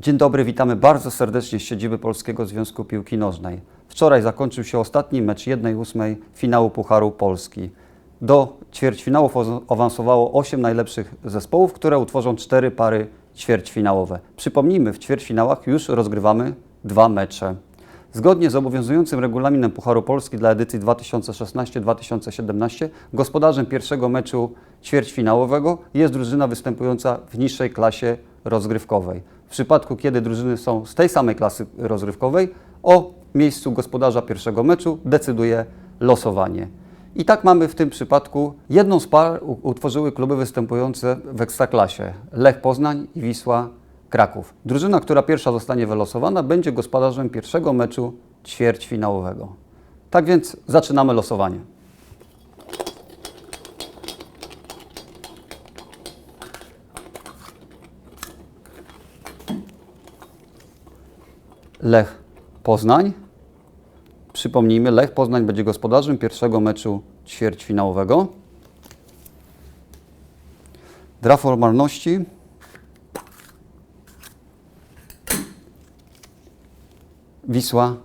Dzień dobry, witamy bardzo serdecznie z siedziby Polskiego Związku Piłki Nożnej. Wczoraj zakończył się ostatni mecz 1-8 finału Pucharu Polski. Do ćwierćfinałów awansowało 8 najlepszych zespołów, które utworzą cztery pary ćwierćfinałowe. Przypomnijmy, w ćwierćfinałach już rozgrywamy dwa mecze. Zgodnie z obowiązującym regulaminem Pucharu Polski dla edycji 2016-2017 gospodarzem pierwszego meczu ćwierćfinałowego jest drużyna występująca w niższej klasie rozgrywkowej. W przypadku, kiedy drużyny są z tej samej klasy rozgrywkowej, o miejscu gospodarza pierwszego meczu decyduje losowanie. I tak mamy w tym przypadku jedną z par utworzyły kluby występujące w Ekstraklasie Lech Poznań i Wisła Kraków. Drużyna, która pierwsza zostanie wylosowana, będzie gospodarzem pierwszego meczu ćwierćfinałowego. Tak więc zaczynamy losowanie. Lech Poznań. Przypomnijmy, Lech Poznań będzie gospodarzem pierwszego meczu ćwierćfinałowego. Dla formalności Wisła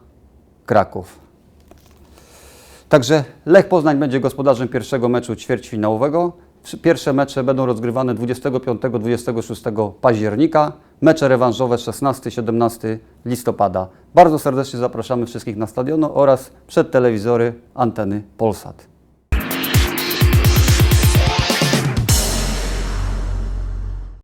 Kraków. Także Lech Poznań będzie gospodarzem pierwszego meczu ćwierćfinałowego. Pierwsze mecze będą rozgrywane 25-26 października, mecze rewanżowe 16-17 listopada. Bardzo serdecznie zapraszamy wszystkich na stadion oraz przed telewizory anteny Polsat.